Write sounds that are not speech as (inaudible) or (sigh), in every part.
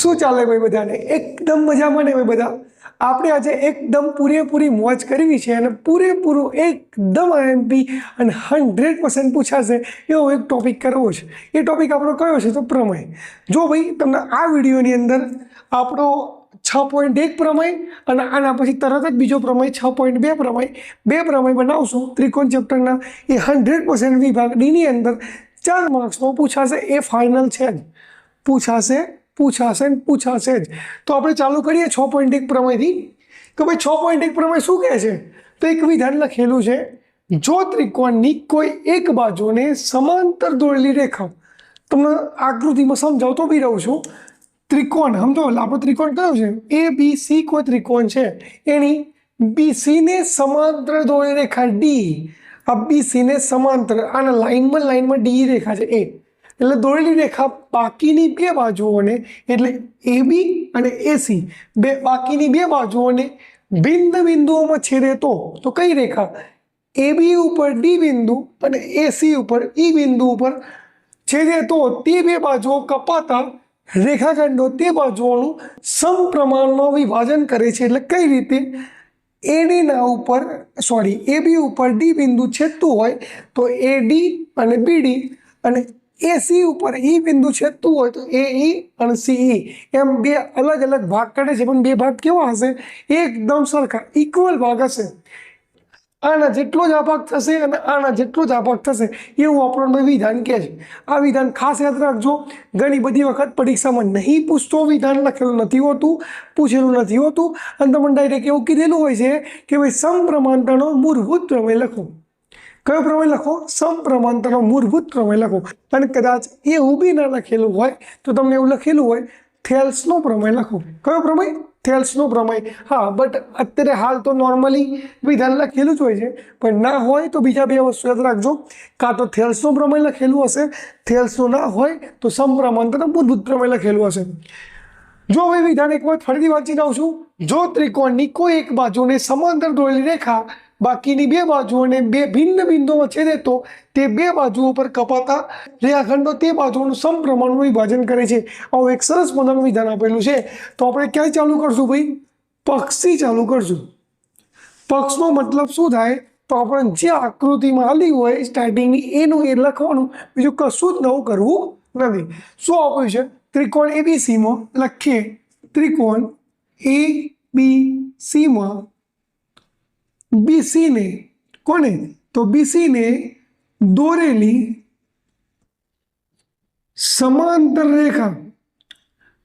શું ચાલે ભાઈ બધાને? એકદમ મજામાં ને ભાઈ બધા? આપણે આજે એકદમ પૂરેપૂરી મોજ કરવી છે અને પૂરેપૂરું એકદમ આઈએમપી અને હંડ્રેડ પર્સન્ટ પૂછાશે એવો એક ટોપિક કરવો છે. એ ટોપિક આપણો કયો છે તો પ્રમેય. જો ભાઈ તમને આ વિડીયોની અંદર આપણો છ પોઈન્ટ એક પ્રમેય અને આના પછી તરત જ બીજો પ્રમેય, છ પોઈન્ટ બે પ્રમેય બે પ્રમેય બનાવશું, ત્રિકોણ ચેપ્ટરના, એ હંડ્રેડ પર્સન્ટ વિભાગ ડીની અંદર ચાર માર્ક્સનો પૂછાશે, એ ફાઇનલ છે જ. પૂછાશે પૂછાશે ને પૂછાશે જ. તો આપણે ચાલુ કરીએ છ પોઈન્ટ એક પ્રમેયથી. કે ભાઈ છ પોઈન્ટ એક પ્રમેય શું કહે છે? તો એક વિધાન લખેલું છે, જો ત્રિકોણની કોઈ એક બાજુને સમાંતર દોરેલી રેખા તમને આકૃતિમાં સમજાવતો બી રહું છું. ત્રિકોણ, સમજો આપણો ત્રિકોણ કયો છે? એ બી સી કોઈ ત્રિકોણ છે? એની બીસીને સમાંતર દોરેલી રેખા ડી આ બીસીને સમાંતર, આના લાઇનમાં લાઈનમાં ડી રેખા છે એ એટલે દોરેલી રેખા બાકીની બે બાજુઓને એટલે એ બી અને એસી બે બાકીની બે બાજુઓને ભિન્ન બિંદુઓમાં છેદે તો તો કઈ રેખા? એ બી ઉપર ડી બિંદુ અને એસી ઉપર ઈ બિંદુ ઉપર છેદે તો તે બે બાજુઓ કપાતા રેખાખંડો તે બાજુઓનું સમપ્રમાણમાં વિભાજન કરે છે. એટલે કઈ રીતે? એડીના ઉપર સોરી એ બી ઉપર ડી બિંદુ છેદતું હોય તો એ ડી અને બીડી અને એ સી ઉપર, ઈ બિંદુ છેદતું હોય તો એ, ઈ અને ઈ. એમ બે અલગ અલગ ભાગ કાઢે છે, પણ બે ભાગ કેવા હશે? એકદમ સરખા ઇક્વલ ભાગ હશે. આના જેટલો જ આ થશે અને આના જેટલો જ આ થશે, એવું આપણને વિધાન કહે છે. આ વિધાન ખાસ યાદ રાખજો, ઘણી બધી વખત પરીક્ષામાં નહીં પૂછતો વિધાન લખેલું નથી હોતું, પૂછેલું નથી હોતું, અને તમને ડાયરેક્ટ એવું કીધેલું હોય છે કે ભાઈ સમપ્રમાણતાનો મૂળભૂત પ્રમેય લખો. કયો પ્રમેય લખો? સમપ્રમાણતાનો મૂળભૂત પ્રમેય લખો. અને કદાચ એ ઊભી ના લખેલું હોય, તો તમને એવું લખેલું હોય, થેલ્સનો પ્રમેય લખો. કયો પ્રમેય? થેલ્સનો પ્રમેય. હા, બટ અત્યારે હાલ તો નોર્મલી વિધાન લખેલું જ હોય છે. પણ ના હોય તો બીજા બે વસ્તુ યાદ રાખજો. કાં તો થેલ્સનો પ્રમેય લખેલું હશે, થેલ્સનું ના હોય તો સમપ્રમાણતાનો મૂળભૂત પ્રમેય લખેલું હશે. જો હવે વિધાન એક વાર ફરીથી વાંચી દઉં છું. જો ત્રિકોણની કોઈ એક બાજુને સમાંતર દોરેલી રેખા બાકીની બે બાજુઓને બે ભિન્ન બિંદુઓમાં છેદે તો બે બાજુઓ પર કપાતા રેખાખંડો તે બાજુઓનું સમપ્રમાણનું વિભાજન કરે છે. આવું એક સરસ મજાનું વિધાન આપેલું છે. તો આપણે ક્યાંય ચાલુ કરશું ભાઈ? પક્ષથી ચાલુ કરશું. પક્ષનો મતલબ શું થાય? તો આપણે જે આકૃતિમાં આલી હોય સ્ટાર્ટિંગની એનું એ લખવાનું. બીજું કશું જ નવું કરવું નથી. શું આપ્યું છે? ત્રિકોણ એબીસીમાં લખીએ. ત્રિકોણ એ બી સીમાં બીસીને કોને તો બીસીને દોરેલી સમાંતર રેખા.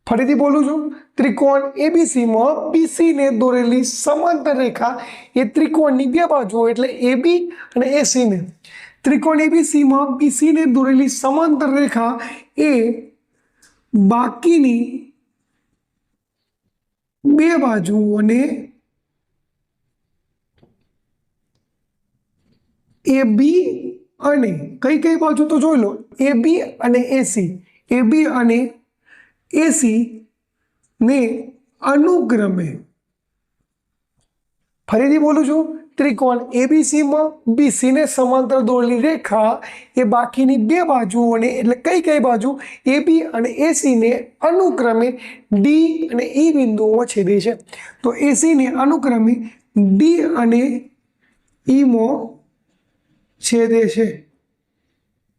ફરીથી બોલું છું, ત્રિકોણ એબીસીમાં બીસીને દોરેલી સમાંતર રેખા એ ત્રિકોણની બે બાજુઓ એટલે એબી અને એસીને ત્રિકોણ એબીસીમાં બીસીને દોરેલી સમાંતર રેખા એ બાકીની બે બાજુઓને એ બી અને કઈ કઈ બાજુ તો જોઈ લો. એ બી અને એસી એ બી અને એસી ને અનુક્રમે. ફરીથી બોલું છું, ત્રિકોણ એબીસીમાં બીસીને સમાંતર દોરેલી રેખા એ બાકીની બે બાજુઓને એટલે કઈ કઈ બાજુ? એબી અને એસીને અનુક્રમે ડી અને ઈ બિંદુઓમાં છેદે છે. તો એસીને અનુક્રમે ડી અને ઈમાં છેદે છે.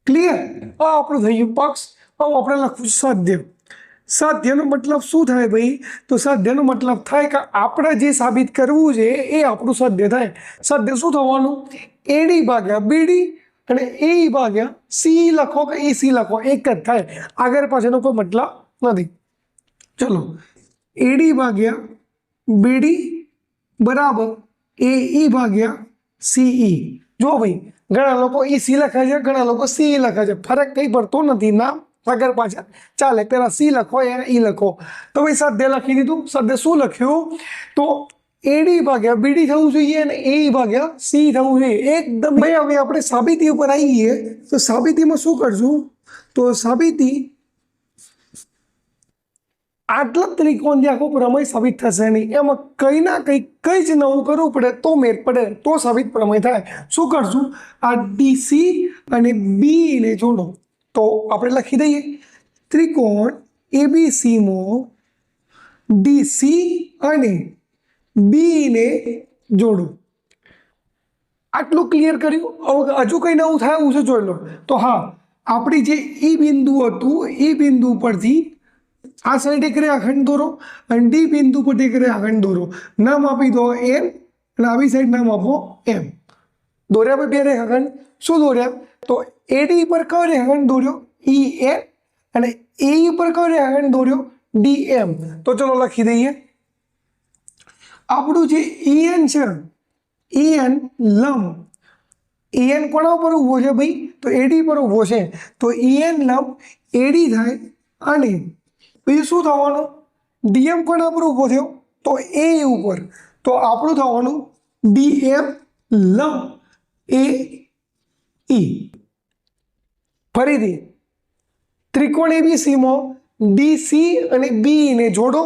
ક્લિયર આ આપણું થઈ ગયું પક્ષ હવે આપણે લખવું સાધ્ય સાધ્યનો મતલબ શું થાય ભાઈ? તો સાધ્યનો મતલબ થાય કે આપણે જે સાબિત કરવું છે એ આપણું સાધ્ય થાય. સાધ્ય શું થવાનું? એડી ભાગ્યા બીડી અને એ ભાગ્યા સી લખો કે એ સી લખો, એક જ થાય. આગળ પાછળનો કોઈ મતલબ નથી. ચલો. એડી ભાગ્યા બીડી બરાબર એ ઈ ભાગ્યા સીઈ જો ભાઈ ઘણા લોકો ઈ સી લખે છે, ઘણા લોકો સી લખે છે. ફરક કંઈ પડતો નથી. નામ આગળ પાછળ. ચાલે, પેલા સી લખો, એને ઈ લખો. તો ભાઈ સદ્ય લખી દીધું. સદ્ય શું લખ્યું? તો એડી ભાગ્યા બીડી થવું જોઈએ અને એ ભાગ્યા સી થવું જોઈએ. એકદમ ભાઈ હવે આપણે સાબિતી ઉપર આવીએ તો સાબિતીમાં શું કરશું? તો સાબિતી આટલા ત્રિકોણથી આખો પ્રમેય સાબિત થશે નહીં, એમાં કંઈ ના કંઈ કંઈ જ નવું કરવું પડે તો મેર પડે, તો સાબિત પ્રમેય થાય. શું કરશું? આ ડીસી અને બીને જોડો. તો આપણે લખી દઈએ. ત્રિકોણ એબીસીમાં ડી સી અને બીને જોડો. આટલું ક્લિયર કર્યું? હવે હજુ કંઈ નવું થાય એવું છે જોઈ લો. તો હા, આપણી જે ઈ બિંદુ હતું એ બિંદુ પરથી આ સાઈડ એક રેખાખંડ દોરો અને ડી બિંદુ પર એક રેખાખંડ દોરો. નામ આપી દો એમ અને આવી સાઈડ નામ આપો એમ દોર્યા ભાઈ બે રેખાખંડ શું દોર્યા? તો એડી પર કયો રેખાખંડ દોર્યો? ઈ એન અને એ પર કયો રેખાખંડ દોર્યો? ડી એમ તો ચલો લખી દઈએ. આપણું જે ઈએન છે ઈએન લંબ. એન કોના ઉપર ઊભો છે ભાઈ? તો એડી પર ઊભો છે. તો એન લંબ એડી થાય અને બીજું શું થવાનું? ડીએમ કોણ પર ઊભો થયો. તો એ ઉપર, તો આપણું થવાનું ડીએમ લંબ એ ઈ. ફરીથી, ત્રિકોણ એબીસીમાં ડીસી અને બીને જોડો.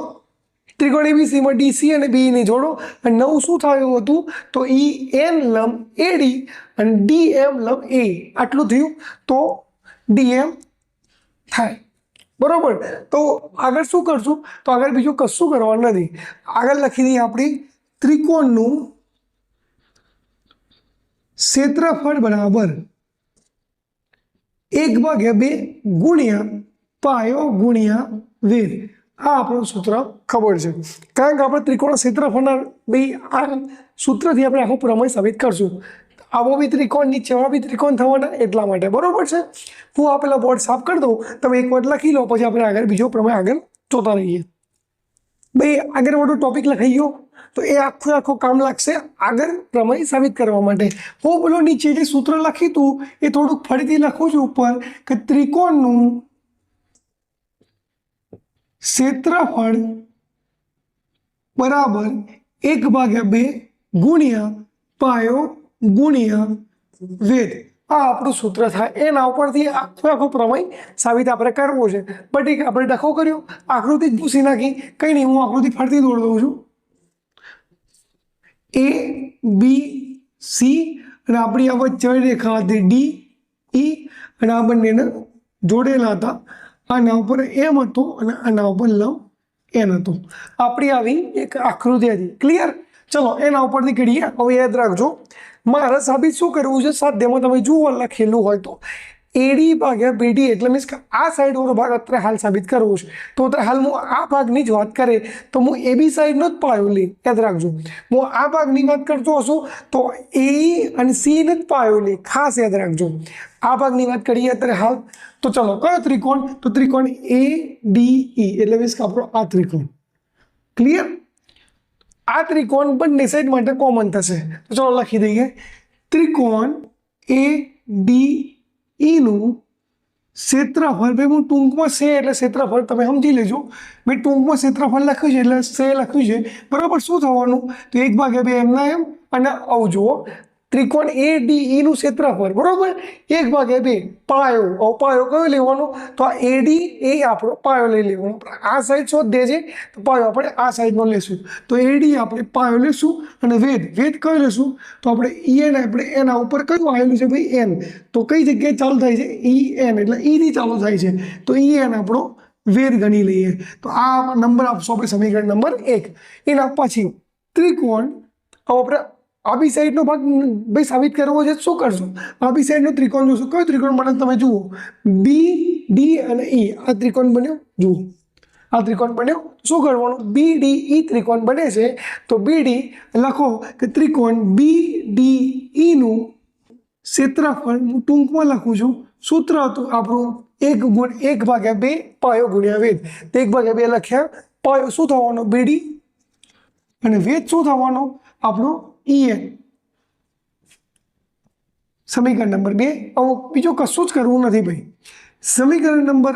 ત્રિકોણ એબીસીમાં ડીસી અને બીને જોડો. અને નવું શું થયું હતું? તો ઈ એન લંબ ડી અને ડી એમ લંબ એ. આટલું થયું. તો ડીએમ થાય. બરોબર? તો આગળ શું કરશું? તો આગળ બીજું કશું કરવાનું નથી. આગળ લખી દઈએ આપણી ત્રિકોણનું ક્ષેત્રફળ બરાબર એક ભાગ્યા બે ગુણ્યા પાયો ગુણ્યા વેર આ આપણું સૂત્ર ખબર છે. કારણ કે આપણે ત્રિકોણ ક્ષેત્રફળના બે આ સૂત્રથી આપણે આખો પ્રમેય સાબિત કરશું. આવો બી ત્રિકોણ નીચેમાં બી ત્રિકોણ થવાના એટલા માટે. બરાબર છે? હું આ પેલા બોર્ડ સાફ કરી દઉં, તમે એક વાર લખી લો, પછી આપણે આગળ બીજો પ્રમેય આગળ જોતા રહીએ. ભાઈ, આગળ મોટો ટોપિક લખાઈ ગયો, તો એ આખું આખું કામ લાગશે આગળ પ્રમેય સાબિત કરવા માટે. હું પેલો નીચે જે સૂત્ર લખ્યું હતું એ થોડુંક ફરીથી લખું છું ઉપર કે ત્રિકોણનું ક્ષેત્રફળ બરાબર એક ભાગ્યા બે ગુણ્યા પાયો ગુણ્યા વેદ. આ આપણું સૂત્ર થાય. એના ઉપરથી આખો આખો પ્રમેય સાબિત આપણે કરવો છે. બટ એક આપણે ડખો કર્યો. આકૃતિ ભૂસી નાખી. કંઈ નહીં, હું આકૃતિ ફરતી દોડ દઉં છું. એ બી સી અને આપણી આ વચ્ચે રેખા હતી. ડી ઈ અને આ બંનેને જોડેલા હતા. આના ઉપર એમ હતું અને આના ઉપર લવ એન હતું. આપણી આવી એક આકૃતિ હતી. ક્લિયર ચલો, એના ઉપરથી કરીએ હવે યાદ રાખજો, મારે સાબિત શું કરવું છે? સાધ્યમાં તમે જુઓ લખેલું હોય તો. એડી ભાગ્યા બીડી એટલે મીન્સ કે આ સાઈડવાળો ભાગ અત્યારે હાલ સાબિત કરવો છે. તો અત્યારે હાલ હું આ ભાગની જ વાત કરે. તો હું એ બી સાઈડનો જ પાયો લઈ. યાદ રાખજો. હું આ ભાગની વાત કરતો હશું, તો એ અને સીને જ પાયો લે ખાસ યાદ રાખજો. આ ભાગની વાત કરીએ અત્યારે હાલ, તો ચલો, કયો ત્રિકોણ? તો ત્રિકોણ એ ડી ઈ એટલે મીન્સ કે આપણો આ ત્રિકોણ. ક્લિયર આ ત્રિકોણ બંને સાઈડ માટે કોમન થશે. તો ચલો લખી દઈએ. ત્રિકોણ એ ડી ઈનું ક્ષેત્રફળ ભાઈ હું ટૂંકમાં સે એટલે ક્ષેત્રફળ તમે સમજી લેજો. મેં ટૂંકમાં ક્ષેત્રફળ લખ્યું છે એટલે સે લખ્યું છે. બરાબર શું થવાનું? તો એક ભાગે બે એમના એમ. અને આવું જુઓ. ત્રિકોણ એ ડી ઈનું ક્ષેત્રફળ, બરાબર? એક ભાગે બે, પાયો હવે પાયો કયો લેવાનો? તો આ એડી એ આપણો પાયો લઈ લેવાનો. આ સાઈડ દે છે તો પાયો આપણે આ સાઈડનો લેશું. તો એડી આપણે પાયો લેશું અને વેદ. વેદ કયો લેશું? તો આપણે ઈ એન આપણે એના ઉપર કયું આવેલું છે ભાઈ? એન તો કઈ જગ્યાએ ચાલુ થાય છે? ઈ એન એટલે ઈથી ચાલુ થાય છે. તો ઈ એન આપણો વેદ ગણી લઈએ. તો આ નંબર આપશો આપણે સમીકરણ નંબર એક. એના પછી ત્રિકોણ, હવે આપણે આબી સાઈડનો ભાગ ભાઈ સાબિત કરવો છે શું કરશો? આબી સાઈડનો ત્રિકોણ જોશો. કયો ત્રિકોણ બને તમે જુઓ. બી ડી અને ઈ આ ત્રિકોણ બન્યો? જુઓ. આ ત્રિકોણ બન્યો? શું કરવાનું? બી ડી ઈ ત્રિકોણ બને છે. તો બી ડી લખો કે ત્રિકોણ બી ડી ઈનું ક્ષેત્રફળ હું ટૂંકમાં લખું છું. સૂત્ર હતું આપણું એક ગુણ એક ભાગ્યા બે પાયો ગુણ્યા વેદ તો એક ભાગ્યા બે લખ્યા પાયો. શું થવાનો? બીડી અને વેદ શું થવાનો? આપણો ઈએન સમીકરણ નંબર બે. હવે બીજું કશું જ કરવું નથી ભાઈ. સમીકરણ નંબર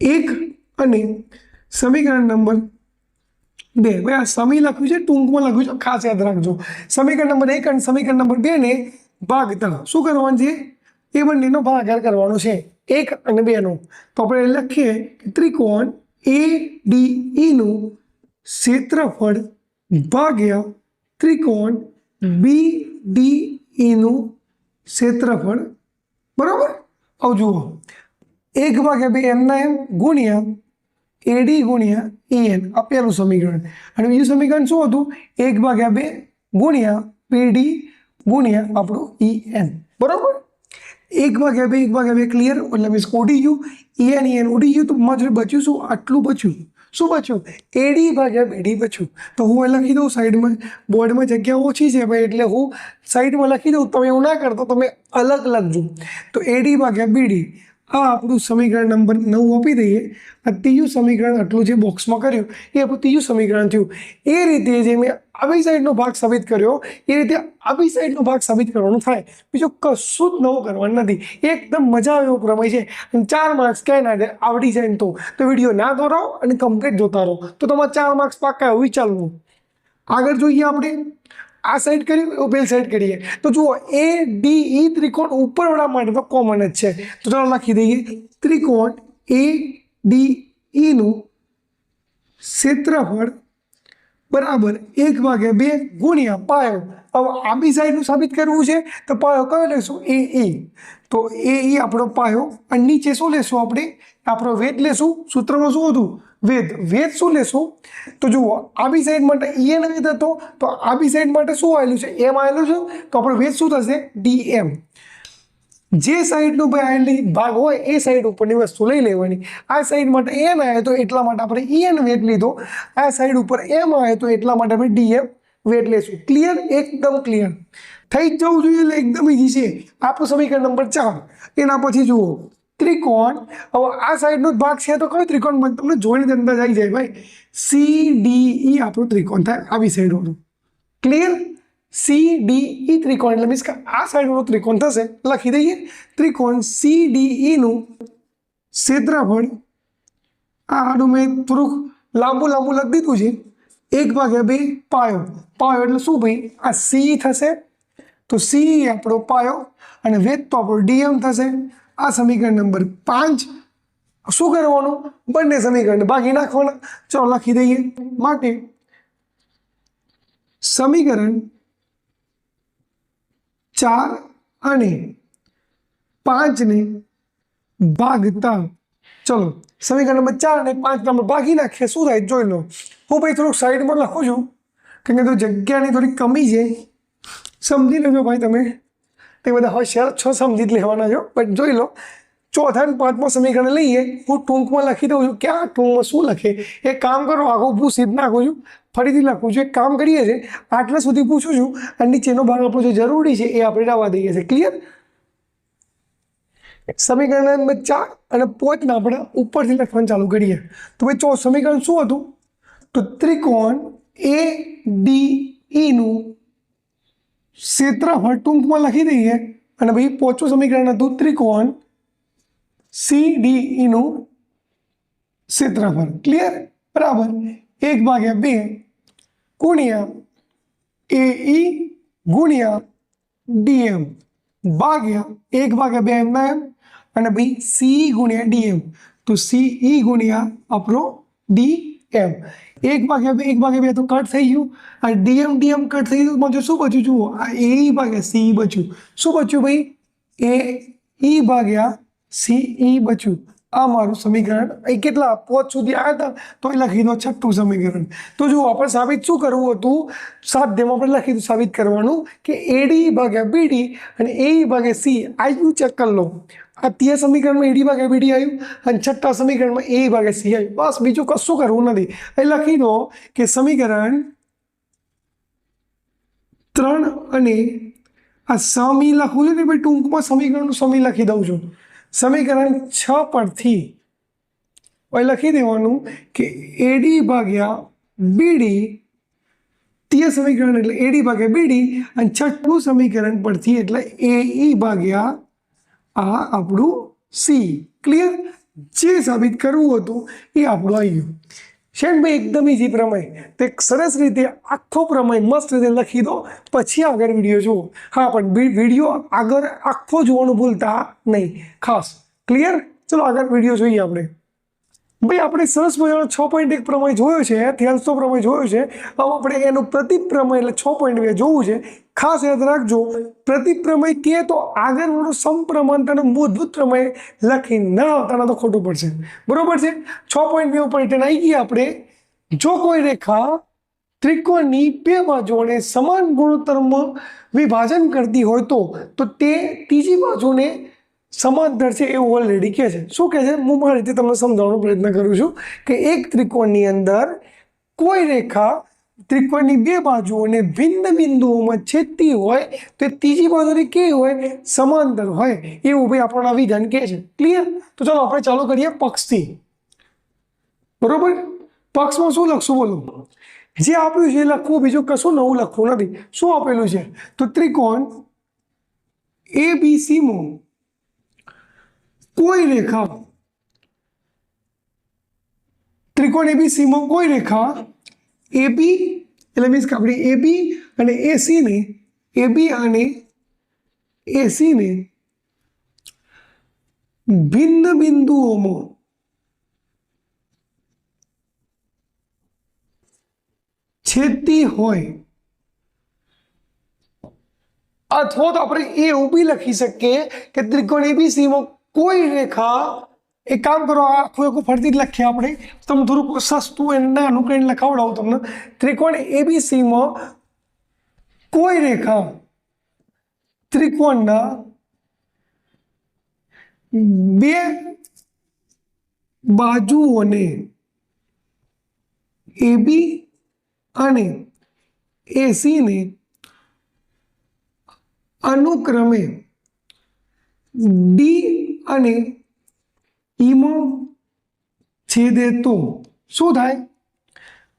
એક અને સમીકરણ નંબર બે. ભાઈ, આ સમી લખ્યું છે, ટૂંકમાં લખ્યું છે, ખાસ યાદ રાખજો. સમીકરણ નંબર એક અને સમીકરણ નંબર બે ને ભાગતા શું કરવાનું છે? એ બંનેનો ભાગાકાર કરવાનો છે. એક અને બેનો. તો આપણે લખીએ કે ત્રિકોણ એ ડી ઈનું ક્ષેત્રફળ ભાગ્યા ત્રિકોણ બી ડી ઈનું ક્ષેત્રફળ. બરાબર? આવ જુઓ. એક ભાગ્યા બે એમના એમ ગુણ્યા એડી ગુણ્યા એન આ પહેલું સમીકરણ. અને બીજું સમીકરણ શું હતું? એક ભાગ્યા બે ગુણ્યા પીડી ગુણ્યા આપણું ઈ એન બરોબર? એક ભાગ્યા બે એક ભાગ્યા બે ક્લિયર એટલે મીન્સ ઉડી ગયું. ઈએન ઈએન ઉડી ગયું. તો માત્ર બચ્યું શું? આટલું બચ્યું. શું બચ્યું? એડી ભાગ્યા બેડી બચ્યું. તો હું એ લખી દઉં સાઈડમાં. બોર્ડમાં જગ્યા ઓછી છે ભાઈ, એટલે હું સાઈડમાં લખી દઉં. તમે એવું ના કરતો, તમે અલગ લખજો. તો એડી ભાગ્યા બીડી. આ આપણું સમીકરણ નંબર નવ આપી દઈએ. આ ત્રીજું સમીકરણ આટલું જે બોક્સમાં કર્યું, એ આપણું ત્રીજું સમીકરણ થયું. એ રીતે જે મેં આવી સાઈડનો ભાગ સાબિત કર્યો, એ રીતે આવી સાઈડનો ભાગ સાબિત કરવાનો થાય. બીજું કશું જ નવું કરવાનું નથી. એકદમ મજા આવે એવો પ્રમેય છે. ચાર માર્ક્સ ક્યાંય ના આવડી જાય તો. તો વીડિયો ના દોરાવો અને કમ્પ્લીટ જોતા રહો. તો તમારે ચાર માર્ક્સ પાક્કા એવું વિચારવું આગળ જોઈએ આપણે. આ સાઈડ કર્યું પેલી સાઈડ કરીએ. તો જુઓ એ ડી ઈ ત્રિકોણ ઉપરવાળા માટે તો કોમન જ છે. તો ચાલો લખી દઈએ. ત્રિકોણ એ ડી ઈનું ક્ષેત્રફળ બરાબર. એક ભાગે બે ગુણ્યા પાયો. હવે આ બી સાઈડનું સાબિત કરવું છે તો પાયો કયો લેશું? એ એ. તો એ ઈ આપણો પાયો અને નીચે શું લેશું આપણે? આપણો વેદ લેશું. સૂત્રમાં શું હતું? વેદ. વેદ શું લેશું? તો જુઓ આ બી સાઈડ માટે ઈએન વેદ હતો. તો આ બી સાઈડ માટે શું આવેલું છે? એમ આવેલું છે? તો આપણો વેદ શું થશે? D M. જે સાઈડનું ભાઈ આવેલી ભાગ હોય એ સાઈડ ઉપરની વસ્તુ લઈ લેવાની. આ સાઈડ માટે એમ આવે તો એટલા માટે આપણે ઈએન વેટ લીધો. આ સાઈડ ઉપર એમ આવે તો એટલા માટે આપણે ડીએમ વેટ લેશું. ક્લિયર એકદમ ક્લિયર થઈ જવું જોઈએ એટલે એકદમ ઈઝી છે. આપણું સમીકરણ નંબર ચાર. એના પછી જુઓ. ત્રિકોણ. હવે આ સાઈડનો જ ભાગ છે તો કયો ત્રિકોણ? તમને જોઈને અંદર આવી જાય ભાઈ. સી ડી ઈ આપણું ત્રિકોણ થાય આવી સાઈડવાળું ક્લિયર સી ડી ઈ ત્રિકોણ. એટલે મીન્સ કે આ સાઈડનું ત્રિકોણ થશે. લખી દઈએ. ત્રિકોણ સી ડી ઈનું ક્ષેત્રફળ આ આડું મેં થોડુંક લાંબુ લાંબુ લખી દીધું છે. એક ભાગ્યા બે પાયો. પાયો એટલે શું ભાઈ? આ સી થશે. તો સી આપણો પાયો અને વેદ તો આપણો ડીએમ થશે. આ સમીકરણ નંબર પાંચ. શું કરવાનું? બંને સમીકરણ ભાગી નાખવાના. ચલો લખી દઈએ. માટે સમીકરણ ચાર અને પાંચને ભાગતા. ચલો, સમીકરણ નંબર ચાર અને પાંચ નંબર ભાગી નાખીએ. શું થાય? જોઈ લો. હું ભાઈ થોડુંક સાઈડમાં લખું છું. કેમ કે તો જગ્યાની થોડી કમી છે. સમજી લેજો ભાઈ તમે. તે બધા હોશિયાર છો, સમજી જ લેવાના છો. બટ જોઈ લો, ચોથા અને પાંચમા સમીકરણ લઈએ. હું ટૂંકમાં લખી દઉં છું. કે આ ટૂંકમાં શું લખે? એ કામ કરો, આખું હું સીધ નાખું છું. ફરીથી લખું છું, એક કામ કરીએ છીએ, આટલા સુધી પૂછું છું અને નીચેનો ભાગ આપણો જે જરૂરી છે એ આપણે રહેવા દઈએ છીએ. ક્લિયર સમીકરણ નંબર ચાર અને પોચના આપણે ઉપરથી લખવાનું ચાલુ કરીએ. તો ભાઈ ચો સમીકરણ શું હતું? તો ત્રિકોણ એ ડી ઈનું ક્ષેત્રફળ ટૂંકમાં લખી દઈએ. અને ભાઈ પોચું સમીકરણ હતું ત્રિકોણ સી ડી ઈનું ક્ષેત્રફળ. ક્લિયર બરાબર. એક ભાગ્યા બે. ગુણ્યા એ ઈ ગુણ્યા ડીએમ. ભાગ્યા એક ભાગ્યા બે એમના એમ અને ભાઈ સી ગુણ્યા ડીએમ. તો સી ઈ ગુણ્યા આપણો ડી એમ એક ભાગ્યા બે, એક ભાગ્યા બે તો કટ થઈ ગયું. આ ડીએમ ડીએમ કટ થઈ ગયું પછી શું બચ્યું? જુઓ, આ એ ભાગ્યા સી બચ્યું. શું બચ્યું ભાઈ? એ ઈ ભાગ્યા સી ઈ બચ્યું. આ મારું સમીકરણ. એ કેટલા? પોચ સુધી આવ્યા હતા? તો એ લખી દો છઠ્ઠું સમીકરણ. તો જુઓ, આપણે સાબિત શું કરવું હતું? સાધ્યમાં આપણે લખી દઉં, સાબિત કરવાનું કે એડી ભાગ્યા બીડી અને એ ભાગે સી આવ્યું ચેક કરી લો આ તે સમીકરણમાં એડી ભાગે બીડી આવ્યું અને છઠ્ઠા સમીકરણમાં એ ભાગે સી આવ્યું. બસ, બીજું કશું કરવું નથી. એ લખી દો કે સમીકરણ ત્રણ અને આ સમી લખવું છે ને, ભાઈ ટૂંકમાં સમીકરણનું સમી લખી દઉં છું. સમીકરણ છ પરથી લખી દેવાનું કે એડી ભાગ્યા બીડી તે સમીકરણ એટલે એડી ભાગ્યા બીડી અને છઠ્ઠું સમીકરણ પરથી એટલે એ ઈ ભાગ્યા આ આપણું સી ક્લિયર જે સાબિત કરવું હતું એ આપણું આવી ગયું. શેનભાઈ એકદમ ઇઝી પ્રમેય. તે સરસ રીતે, આખો પ્રમેય મસ્ત રીતે લખી દો. પછી આગળ વીડિયો જુઓ. હા, પણ વીડિયો આગળ આખો જોવાનું ભૂલતા નહીં. ખાસ. ક્લિયર ચલો આગળ વીડિયો જોઈએ આપણે. ભાઈ, આપણે સરસ મજાનો છ પોઈન્ટ એક પ્રમેય જોયો છે થેલ્સો પ્રમેય જોયો છે. હવે આપણે એનું પ્રતિપ્રમેય એટલે છ પોઈન્ટ બે જોવું છે. ખાસ યાદ રાખજો પ્રતિપ્રમેય કે તો આગળનું તને મૂળભૂત પ્રમેય લખી ના આવતા તો ખોટું પડશે. બરોબર છે? છ પોઈન્ટ બે ઉપર રિટર્ન આવી ગયા આપણે. જો કોઈ રેખા ત્રિકોણની બે બાજુઓને સમાન ગુણોત્તરમાં વિભાજન કરતી હોય તો તે ત્રીજી બાજુને સમાંતર છે એવું ઓલરેડી કહે છે. શું કહે છે? હું મારી રીતે તમને સમજાવવાનો પ્રયત્ન કરું છું કે એક ત્રિકોણની અંદર કોઈ રેખા ત્રિકોણની બે બાજુઓને ભિન્ન બિંદુઓમાં છેદતી હોય તો ત્રીજી બાજુની કેવી હોય? સમાંતર હોય. એવું ભાઈ આપણને વિધાન કહે છે. ક્લિયર તો ચાલો આપણે ચાલુ કરીએ પક્ષથી. બરોબર? પક્ષમાં શું લખશું બોલો? જે આપ્યું છે એ લખવું, બીજું કશું નવું લખવું નથી. શું આપેલું છે? તો ત્રિકોણ એ બી સીમાં કોઈ રેખા ત્રિકોણ એબીસીમાં કોઈ રેખા એબી એટલે મીન્સ કે આપણે એબી અને એસીને એબી અને એસીને ભિન્ન બિંદુઓમાં છેદતી હોય. અથવા તો આપણે એ એવું બી લખી શકીએ કે ત્રિકોણ એબીસીમાં કોઈ રેખા, એક કામ કરો આખું આખું ફરતી જ લખીએ આપણે. તમે થોડુંક સસ્તું એને નાનું કરીને લખાવડાવું તમને. ત્રિકોણ એબીસીમાં કોઈ રેખા ત્રિકોણના બે બાજુઓને એબી અને એસીને અનુક્રમે ડી અને ઈમાં છેદે તો શું થાય?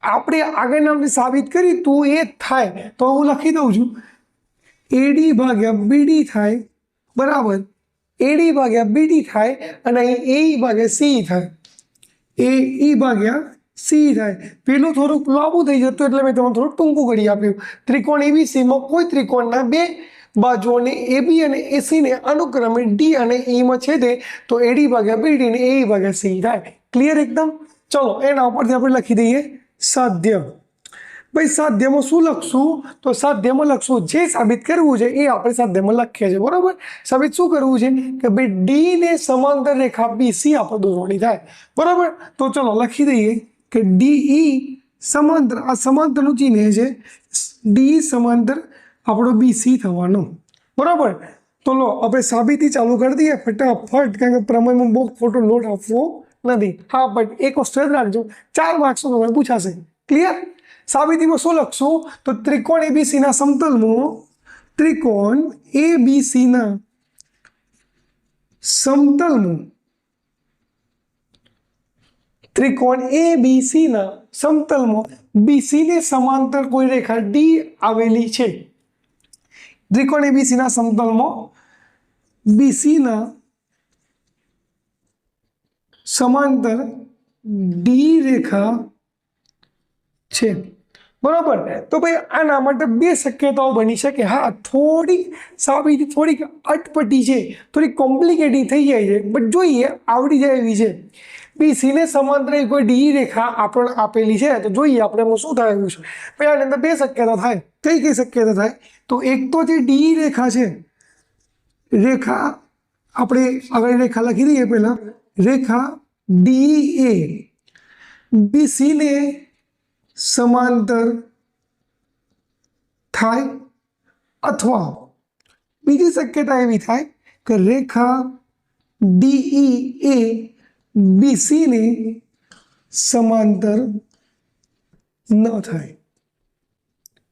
આપણે આગળ નામની સાબિત કરી તો એ થાય. તો હું લખી દઉં છું. એડી ભાગ્યા બીડી થાય. બરાબર. એડી ભાગ્યા બીડી થાય અને અહીં એ ભાગ્યા સી થાય. એ ઈ ભાગ્યા સી થાય. પેલું થોડુંક લાંબુ થઈ જતું એટલે મેં તમને થોડુંક ટૂંકું કરી આપ્યું. ત્રિકોણ એબીસીમાં કોઈ ત્રિકોણના બે બાજુઓને એબી અને એસીને અનુક્રમે ડી અને ઈમાં છેદે, તો એડી ભાગ્યા બીડી ને એ ભાગ્યા સી થાય ક્લિયર એકદમ? ચલો, એના ઉપરથી આપણે લખી દઈએ, સાધ્ય. ભાઈ, સાધ્યમાં શું લખશું? તો સાધ્યમાં લખશું, જે સાબિત કરવું છે એ આપણે સાધ્યમાં લખીએ છીએ. બરાબર? સાબિત શું કરવું છે? કે ભાઈ ડી ને સમાંતર રેખા બી સી આપણે દોરવાની. થાય બરાબર? તો ચલો, લખી દઈએ કે ડી ઈ સમાંતર, આ સમાંતરનું ચિહ્ન છે ડી સમાંતર આપણો બી સી થવાનો. બરાબર? તો લો, આપણે સાબિતી ચાલુ કરી દઈએ, ફટાફટ, કારણ કે પ્રમેયમાં બહુ ખોટો લોટ આપવો નથી. હા બટ એક વસ્તુ યાદ રાખજો, ચાર માર્ક્સનો તમારે પૂછાશે. ક્લિયર સાબિતીમાં શું લખશું? તો ત્રિકોણ એબીસીના સમતલમાં, ત્રિકોણ એબીસીના સમતલમાં, ત્રિકોણ એ બી સમતલમાં બીસીને સમાંતર કોઈ રેખા ડી આવેલી છે. ત્રિકોણ એ બીસીના સમતલમાં બીસીના સમાંતર ડી રેખા છે. બરોબર? તો ભાઈ આના માટે બે શક્યતાઓ બની શકે હા, થોડીક સાબિતી, થોડીક અટપટી છે, થોડીક કોમ્પ્લિકેટેડ થઈ જાય છે. બટ જોઈએ, આવડી જાય એવી છે. બી સીને સમાંતર કોઈ ડી રેખા આપણને આપેલી છે. તો જોઈએ આપણે એમાં શું થાય એવું છે. ભાઈ આની અંદર બે શક્યતા થાય. કઈ કઈ શક્યતા થાય? તો એક તો જે ડી રેખા છે રેખા આપણે આગળ રેખા લખી દઈએ પહેલાં રેખા ડી એ બી સીને સમાંતર થાય અથવા બીજી શક્યતા એવી થાય કે રેખા ડીઈ એ બીસીને સમાંતર ન થાય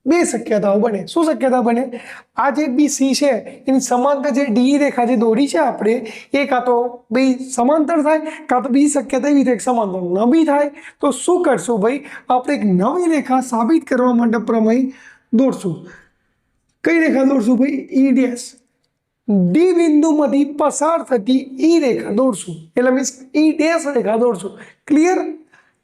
બે શક્યતાઓ બને. શું શક્યતા બને? આ જે બી સી છે, એની સમાંતર જે ડી રેખા જે દોરી છે આપણે, એ કાં તો બે સમાંતર થાય, કાં તો બી શક્યતા એવી રીતે સમાંતર ન બી થાય, તો શું કરશું ભાઈ? આપણે એક નવી રેખા સાબિત કરવા માટે પ્રમેય દોરશું. કઈ રેખા દોરશું ભાઈ? ઈ ડેશ ડી બિંદુમાંથી પસાર થતી ઈ રેખા દોરશું. એટલે મીન્સ ઈ ડેશ રેખા દોરશું. ક્લિયર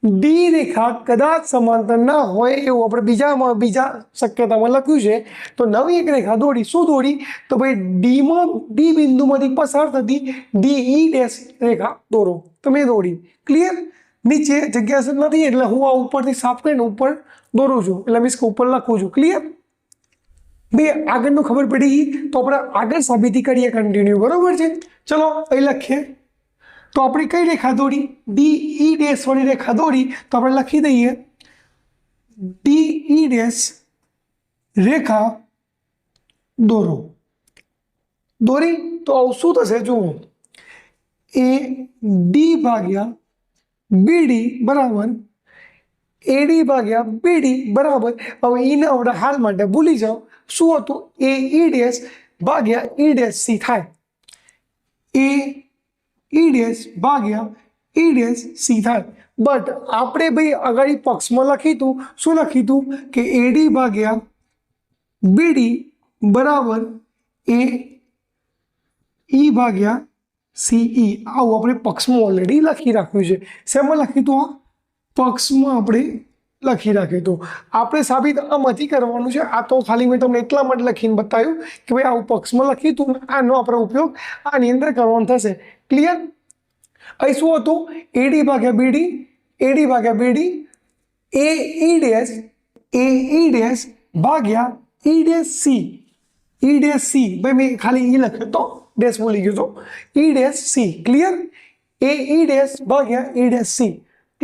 ડી રેખા કદાચ સમાંતર ના હોય એવું આપણે બીજામાં, બીજા શક્યતામાં લખ્યું છે. તો નવી એક રેખા દોડી શું દોડી તો ભાઈ ડીમાં, ડી બિંદુમાંથી પસાર થતી ડી ઈ ડેશ રેખા દોરો. તો મેં દોડી ક્લિયર નીચે જગ્યા નથી એટલે હું આ ઉપરથી સાફ કરીને ઉપર દોરું છું. એટલે મીન્સ કે ઉપર લખું છું. ક્લિયર બે, આગળનું ખબર પડી તો આપણે આગળ સાબિતી કરીએ કન્ટિન્યુ બરાબર છે? ચલો, અહીં લખીએ. તો આપણે કઈ રેખા દોરી? ડી ઈ ડેશ વાળી રેખા દોરી, તો આપણે લખી દઈએ. ડી ઈ ડેશ રેખા દોરો. દોરી? તો આવું શું થશે? જુઓ. એ ડી ભાગ્યા બીડી બરાબર. એડી ભાગ્યા બીડી બરાબર. હવે ઈને આપણે હાલ માટે ભૂલી જાઓ. શું હતું? એ ઈ ડેશ ભાગ્યા ઈ ડેશ સી થાય. એ ઈ ભાગ્યા ઈ ડેશ સી થાય. બટ આપણે ભાઈ અગાડી પક્ષમાં લખીતું, શું લખીતું? કે એડી ભાગ્યા બીડી બરાબર એ ઈ ભાગ્યા સીઈ. આવું આપણે પક્ષમાં ઓલરેડી લખી રાખ્યું છે. શેમાં લખીતું આ? પક્ષમાં આપણે લખી રાખ્યું હતું. આપણે સાબિત આમાંથી કરવાનું છે. આ તો ખાલી મેં તમને એટલા માટે લખીને બતાવ્યું કે ભાઈ આવું પક્ષમાં લખ્યું હતું આનો આપણે ઉપયોગ આની અંદર કરવાનો થશે. ક્લિયર અહીં શું હતું? એડી ભાગ્યા બીડી એડી ભાગ્યા બીડી એ ઈ એ ઈ ડેશ ભાગ્યા E dash C E dash C ભાઈ મેં ખાલી ઈ લખ્યો તો ડેશ બોલી ગયો તો. E dash C clear A E dash ભાગ્યા ઈ ડેશ સી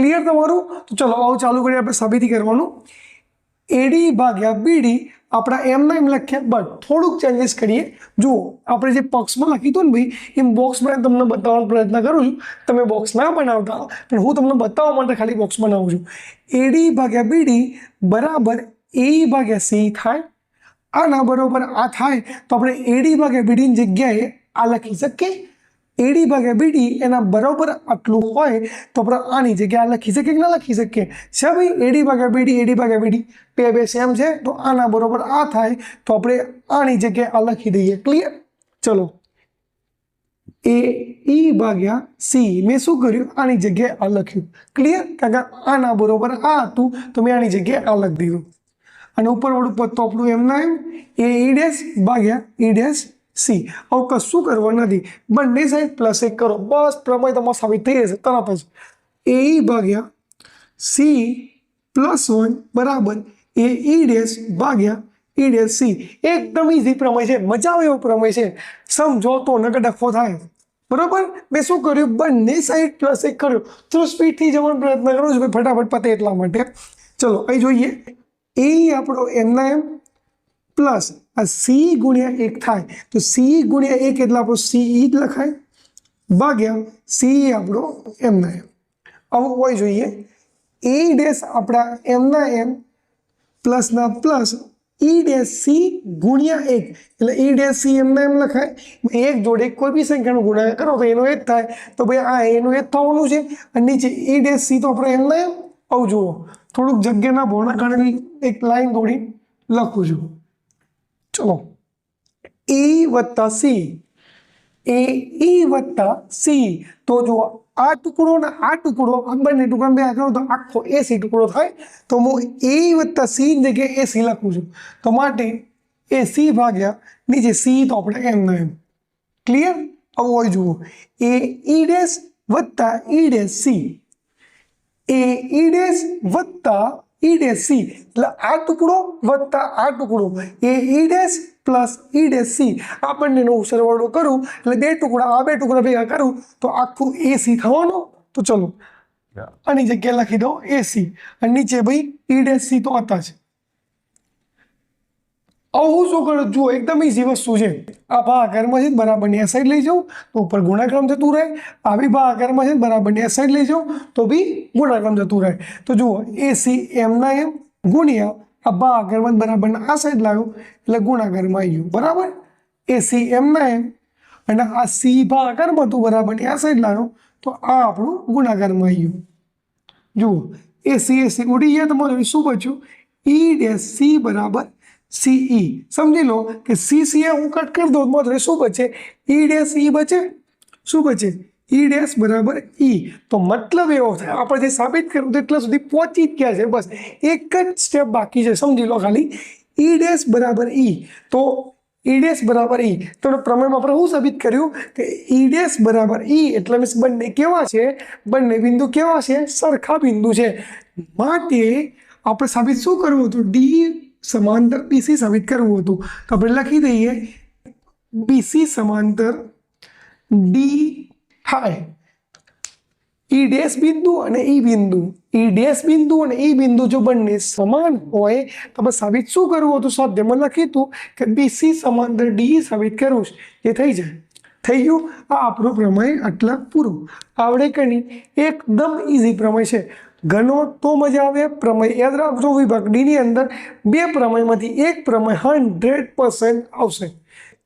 ક્લિયર તમારું? તો ચલો આવું ચાલુ કરીએ આપણે સાબિતી કરવાનું. એડી ભાગ્યા બીડી આપણા એમના એમ લખ્યા બટ થોડુંક ચેન્જીસ કરીએ. જુઓ, આપણે જે બોક્સમાં લખ્યું હતું ને ભાઈ, એમ બોક્સમાં તમને બતાવવાનો પ્રયત્ન કરું છું. તમે બોક્સ ના બનાવતા પણ હું તમને બતાવવા માટે ખાલી બોક્સ બનાવું છું. એડી ભાગ્યા બીડી બરાબર એ ભાગ્યા સી થાય. આના બરાબર આ થાય. તો આપણે એડી ભાગ્યા બીડીની જગ્યાએ આ લખી શકીએ. એડી ભાગ્યા બીડી એના બરાબર આટલું હોય તો આપણે આની જગ્યાએ લખી શકીએ કે ના લખી શકીએ? છે ભાઈ, એડી ભાગ્યા બીડી, એડી ભાગ્યા બીડી. બે બે સેમ છે, તો આના બરાબર આ થાય તો આપણે આની જગ્યાએ આ લખી દઈએ. ક્લિયર ચલો. એ, ઈ ભાગ્યા સી. મેં શું કર્યું? આની જગ્યાએ આ લખ્યું. ક્લિયર કારણ આના બરાબર આ હતું, તો મેં આની જગ્યાએ આ લખી દીધું. અને ઉપરવાળું પદ પત્તો આપણું એમના એમ? એ, ઈ ડેશ ભાગ્યા, ઈ ડેશ સી હવે કશું કરવું નથી બંને સાઈડ પ્લસ એક કરો બસ પ્રમેય તમારે સાબિત થઈ જશે તરત જ એ ઈ ભાગ્યા સી પ્લસ વન બરાબર એ ઈ ડેશ ભાગ્યા ઈ ડેશ સી એકદમ ઇઝી પ્રમેય છે મજા આવે એવો પ્રમેય છે સમજો તો નકર ડખો થાય બરોબર મેં શું કર્યું બંને સાઈડ પ્લસ એક કર્યો ચલો સ્પીડથી જવાનો પ્રયત્ન કરું છું ભાઈ ફટાફટ પતે એટલા માટે ચલો અહીં જોઈએ એ આપણો એમના એમ પ્લસ આ સી ગુણ્યા એક થાય, તો સી ગુણ્યા એક એટલે આપણો સી જ લખાય. ભાગ્યા સી આપણો એમના એમ. આવું હોય જોઈએ, એ ડેશ આપણા એમના એમ પ્લસના પ્લસ ઈ ડેશ સી ગુણ્યા એક. એટલે ઈ ડેશ સી એમના એમ લખાય. એક જોડે કોઈ બી સંખ્યાનો ગુણાકાર કરો, તો એનો એ જ થાય. તો ભાઈ આ એનું એ જ થવાનું છે. અને નીચે ઈ ડેશ સી તો આપણે એમના એમ. આવું જુઓ, થોડુંક જગ્યાના ભોણા કારણે એક લાઈન દોડી લખું છું. ચલો એ વત્તા સી એ ઈ વત્તા સી તો જો આ ટુકડો ને આ ટુકડો આ બંને ટુકડા બે કરો તો આખો એસી ટુકડો થાય તો હું એ વત્તા સી જગ્યાએ એસી લખું છું તો માટે એ સી ભાગ્યા નીચે સી તો આપણે એમ ને એમ ક્લિયર આવું હોય જુઓ એ ઈ ડેશ વત્તા E dash C A E dash વત્તા ઈ ડેશ સી એટલે આ ટુકડો વત્તા આ ટુકડો. A E dash plus E dash C આ બંનેનો સરવાળો કરું એટલે બે ટુકડા આ બે ટુકડા ભેગા કરું તો આખું એસી થવાનું? તો ચલો. આની જગ્યાએ લખી દો એસી અને નીચે ભાઈ ઈ ડેશ સી તો હતા જ. હું શું કરો? જુઓ, એકદમ ઇઝી વસ્તુ છે. આ ભા આકારમાં છે બરાબરની આ સાઈડ લઈ જાઉં તો ઉપર ગુણાક્રમ થતું રહે. આ બી આકારમાં છે બરાબરની આ સાઈડ લઈ જાઉં તો બી ગુણાક્રમ થતું રહે. તો જુઓ એસી એમના એમ ગુણ્યા આ ભા આકારમાં બરાબરના આ સાઈડ લાવ્યો, એટલે ગુણાકારમાં આવી ગયું. બરાબર? એસી એમના એમ અને આ સી ભા આકારમાં હતું બરાબરની આ સાઈડ લાવ્યો, તો આ આપણું ગુણાકારમાં આવી ગયું. જુઓ એસી એસી ઉડી ગયા તમારે. શું બચ્યું? ઈ ડેશ સી બરાબર સીઈ સમજી લો કે સી સી હું કટ કરી દઉં માત્ર શું બચે? ઈ ડેશ ઈ બચે? શું બચે? ઈ ડેશ બરાબર ઈ તો મતલબ એવો થાય, આપણે જે સાબિત કર્યું એટલા સુધી પહોંચી જ ગયા છે, બસ. એક જ સ્ટેપ બાકી છે, સમજી લો ખાલી. ઈ ડેશ બરાબર ઈ તો ઈ ડેશ બરાબર ઈ તો પ્રમેયમાં આપણે શું સાબિત કર્યું? કે ઈ ડેશ બરાબર ઈ એટલે મીન્સ બંને કેવા છે? બંને બિંદુ કેવા છે? સરખા બિંદુ છે. માટે આપણે સાબિત શું કરવું હતું? ડી સમાંતર બીસી સાબિત કરવું હતું તો આપણે લખી દઈએ બીસી સમાંતર ડી હાય ઈ ડેશ બિંદુ અને ઈ બિંદુ ઈ ડેશ બિંદુ અને ઈ બિંદુ જો બંને સમાન હોય તો આપણે સાબિત શું કરવું હતું સ્વાધ્યાયમાં લખીતું કે બીસી સમાંતર ડી સાબિત કરવું છે એ થઈ જાય થઈ ગયું આ આપણો પ્રમેય આટલા પૂરો આવડે કણી એકદમ ઇઝી પ્રમેય છે ઘણો તો મજા આવે પ્રમેય યાદ રાખજો વિભાગ ડીની અંદર બે પ્રમેયમાંથી એક પ્રમેય હંડ્રેડ પર્સન્ટ આવશે.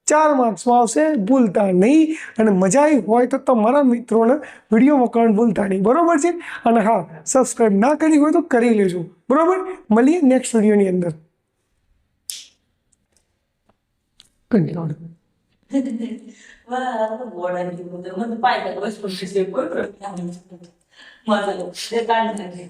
ચાર માર્ક્સમાં આવશે ભૂલતા નહીં. અને મજા આવી હોય તો તમારા મિત્રોને વીડિયો મોકલવાનું ભૂલતા નહીં. બરાબર છે? અને હા સબસ્ક્રાઈબ ના કરી હોય તો કરી લેજો. બરાબર? મળીએ નેક્સ્ટ વિડીયોની અંદર. કન્ટિન્યુ. (laughs) माझं लक्ष काय झालं